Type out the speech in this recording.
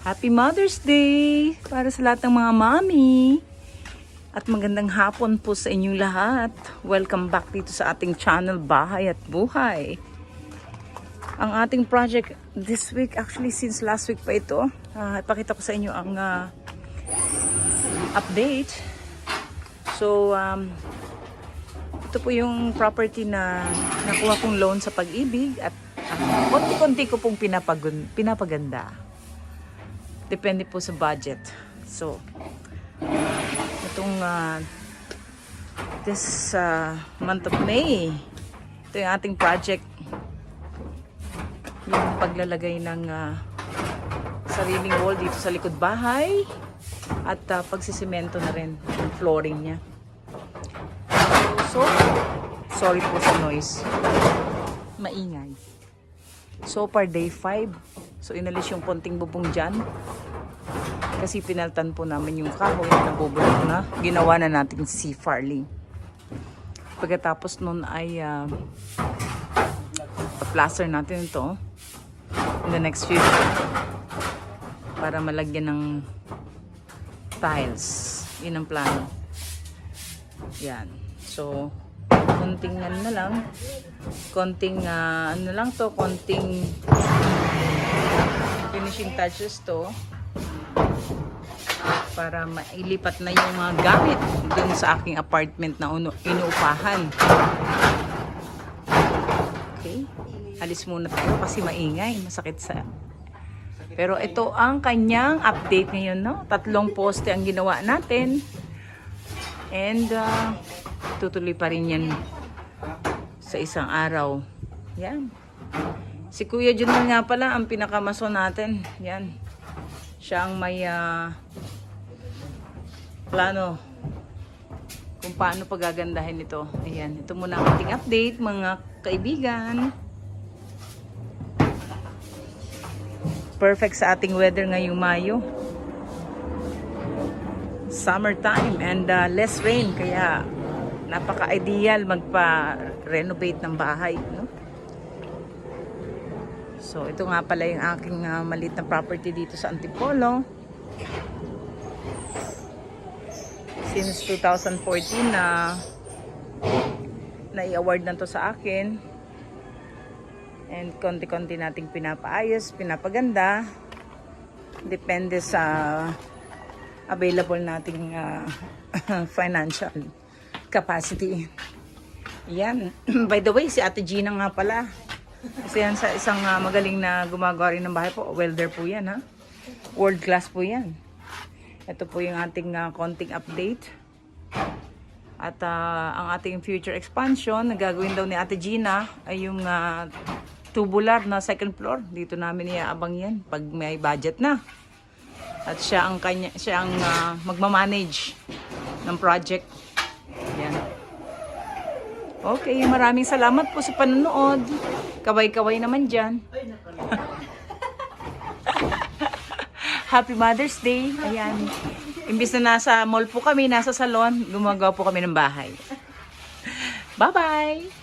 Happy Mother's Day para sa lahat ng mga mami. At magandang hapon po sa inyong lahat. Welcome back dito sa ating channel Bahay at Buhay. Ang ating project this week, actually since last week pa ito, ah, ipakita ko sa inyo ang ah, update. So, um, ito po yung property na nakuha kong loan sa pag-ibig at ah, konti-konti ko pong pinapagun- pinapaganda. Depende po sa budget. So, itong ah, this ah, month of May, ito yung ating project. Yung paglalagay ng ah, sariling wall dito sa likod bahay at ah, pagsisimento na rin yung flooring niya. So, sorry po sa noise. Maingay. So far, day 5. So, inalis yung konting bubong dyan. Kasi pinaltan po namin yung kahoy na nabubulok na. Ginawa na natin si Farley. Pagkatapos nun ay uh, plaster natin ito in the next few para malagyan ng tiles. Yun ang plano. Yan. So, konting ano na lang. Konting, ah, ano lang to, konting finishing touches to para mailipat na yung mga gamit dun sa aking apartment na uno, inuupahan. Okay? Alis muna tayo kasi maingay, masakit sa... Pero ito ang kanyang update ngayon, no? Tatlong poste ang ginawa natin. And uh, tutuloy pa rin yan sa isang araw. Yan. Si Kuya Junman nga pala ang pinakamaso natin. Yan. Siya ang may ah, plano kung paano pagagandahin ito. Ayan. Ito muna ang ating update mga kaibigan. Perfect sa ating weather ngayong Mayo. Summertime and uh, less rain kaya napaka-ideal magpa-renovate ng bahay, no? So, ito nga pala yung aking uh, maliit na property dito sa Antipolo. Since 2014 na na-award na to sa akin. And konti-konti nating pinapaayos, pinapaganda. Depende sa available nating uh, financial capacity. Yan. By the way, si Ate Gina nga pala. Kasi yan sa isang ah, magaling na gumagawa rin ng bahay po. Welder po yan ha. World class po yan. Ito po yung ating ah, konting update. At ah, ang ating future expansion na gagawin daw ni Ate Gina ay yung ah, tubular na second floor. Dito namin iaabang yan pag may budget na. At siya ang kanya siya ang ah, magma-manage ng project. Yan. Okay, maraming salamat po sa panonood. Kaway-kaway naman dyan. Happy Mother's Day. Ayan. Imbis na nasa mall po kami, nasa salon, gumagawa po kami ng bahay. Bye-bye!